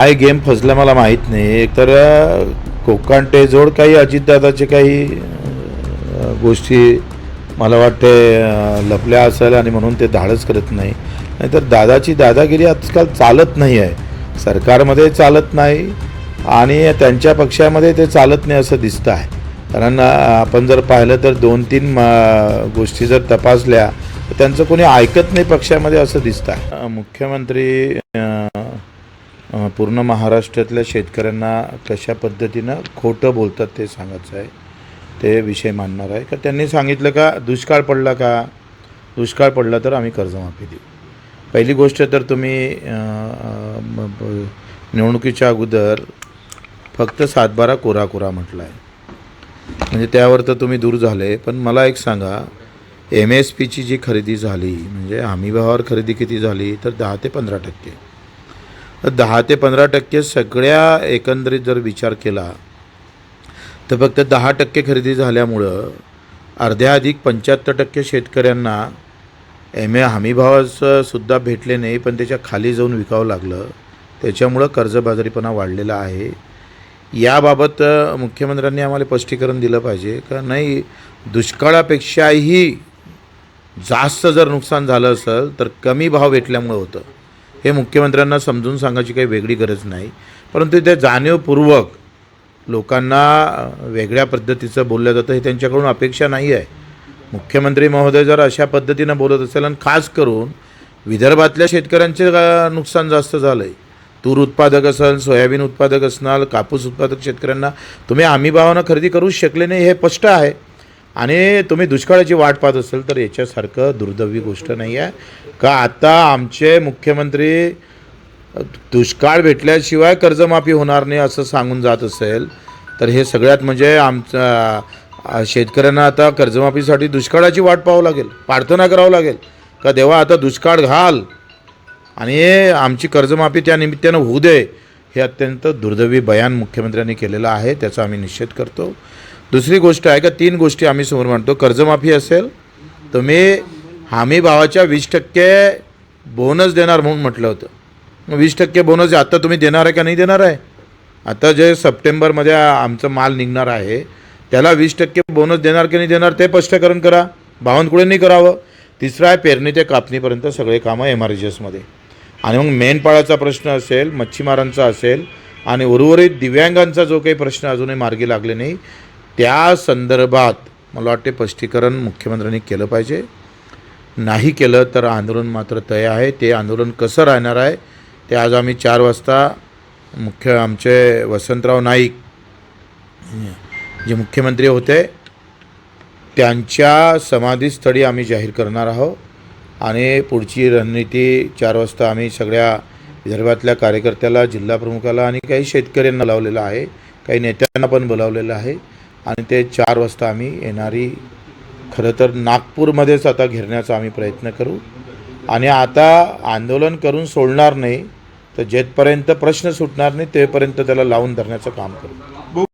काय गेम फसला मला माहीत नाही. एकतर अं, कोकण टेजोड काही अजितदादाचे काही गोष्टी मला वाटते लपल्या असेल आणि म्हणून ते धाडस करत नाही. नाहीतर दादाची दादागिरी आजकाल चालत नाही आहे. सरकारमध्ये चालत नाही आणि त्यांच्या पक्षामध्ये ते चालत नाही असं दिसतं आहे. कारण आपण जर पाहिलं तर दोन तीन गोष्टी जर तपासल्या तर त्यांचं कोणी ऐकत नाही पक्षामध्ये असं दिसतं आहे. मुख्यमंत्री पूर्ण महाराष्ट्रातल्या शेतकऱ्यांना कशा पद्धतीनं खोटं बोलतात ते सांगायचं आहे. ते विषय मांडणार आहे. का त्यांनी सांगितलं का दुष्काळ पडला का? दुष्काळ पडला तर आम्ही कर्जमाफी देऊ. पहिली गोष्ट तर तुम्ही निवडणुकीच्या अगोदर फक्त सातबारा कोरा कोरा म्हटला आहे म्हणजे त्यावर तर तुम्ही दूर झाले. पण मला एक सांगा एम एस पीची जी खरेदी झाली म्हणजे हमीभावावर खरेदी किती झाली तर दहा ते पंधरा टक्के. दहा ते पंधरा टक्के सगळ्या एकंदरीत जर विचार केला तर फक्त दहा टक्के खरेदी झाल्यामुळं अर्ध्या अधिक पंच्याहत्तर टक्के शेतकऱ्यांना एम ए हमीभावाचंसुद्धा भेटले नाही पण त्याच्याखाली जाऊन विकावं लागलं. त्याच्यामुळं कर्जबाजारीपणा वाढलेला आहे. याबाबत मुख्यमंत्र्यांनी आम्हाला स्पष्टीकरण दिलं पाहिजे का? नाही दुष्काळापेक्षाही जास्त जर नुकसान झालं असेल तर कमी भाव भेटल्यामुळं होतं. हे मुख्यमंत्र्यांना समजून सांगायची काही वेगळी गरज नाही. परंतु ते जाणीवपूर्वक लोकांना वेगळ्या पद्धतीचं बोललं जातं हे त्यांच्याकडून अपेक्षा नाही आहे. मुख्यमंत्री महोदय जर अशा पद्धतीनं बोलत असेल आणि खास करून विदर्भातल्या शेतकऱ्यांचे नुकसान जास्त झालं आहे तूर उत्पादक असाल सोयाबीन उत्पादक असणार कापूस उत्पादक शेतकऱ्यांना तुम्ही हमी भावानं खरेदी करूच शकले नाही हे स्पष्ट आहे. आणि तुम्ही दुष्काळाची वाट पाहत असेल तर याच्यासारखं दुर्दैवी गोष्ट नाही आहे. का आता आमचे मुख्यमंत्री दुष्काळ भेटल्याशिवाय कर्जमाफी होणार नाही असं सांगून जात असेल तर हे सगळ्यात म्हणजे आमचं शेतकऱ्यांना आता कर्जमाफीसाठी दुष्काळाची वाट पाहावं लागेल प्रार्थना करावं लागेल. का देवा आता दुष्काळ घाल आणि आमची कर्जमाफी त्या निमित्तानं होऊ दे हे अत्यंत दुर्दैवी बयान मुख्यमंत्र्यांनी केलेलं आहे त्याचा आम्ही निषेध करतो. दुसरी गोष्ट आहे का तीन गोष्टी आम्ही समोर मांडतो. कर्जमाफी असेल तुम्ही हमी भावाच्या वीस टक्के बोनस देणार म्हणून म्हटलं होतं. मग वीस टक्के बोनस आता तुम्ही देणार आहे का नाही देणार आहे? आता जे सप्टेंबरमध्ये आमचं माल निघणार आहे त्याला वीस टक्के बोनस देणार की नाही देणार ते स्पष्टीकरण करा. बावनकुळेंनी करावं. तिसरं आहे पेरणी ते कापणीपर्यंत सगळे कामं एम आर जी एसमध्ये आणि मग मेंढपाळाचा प्रश्न असेल मच्छीमारांचा असेल आणि उर्वरित दिव्यांगांचा जो काही प्रश्न अजूनही मार्गी लागले नाही त्या संदर्भात मला वाटते स्पष्टीकरण मुख्यमंत्र्यांनी केलं पाहिजे. नाही केलं तर आंदोलन मात्र तय आहे. ते आंदोलन कसं राहणार आहे ते आज आम्ही चार वाजता मुख्य आमचे वसंतराव नाईक जे मुख्यमंत्री होते त्यांच्या समाधीस्थळी आम्ही जाहीर करणार आहोत. आणि पुढची रणनीती चार वाजता आम्ही सगळ्या विदर्भातल्या कार्यकर्त्याला जिल्हाप्रमुखाला आणि काही शेतकऱ्यांना लावलेलं आहे. काही नेत्यांना पण बोलावलेलं आहे. आणि ते चार वाजता आम्ही येणारी खरं तर नागपूरमध्येच आता घेरण्याचा आम्ही प्रयत्न करू. आणि आता आंदोलन करून सोडणार नाही तर जेथपर्यंत प्रश्न सुटणार नाही तेपर्यंत त्याला लावून धरण्याचं काम करू.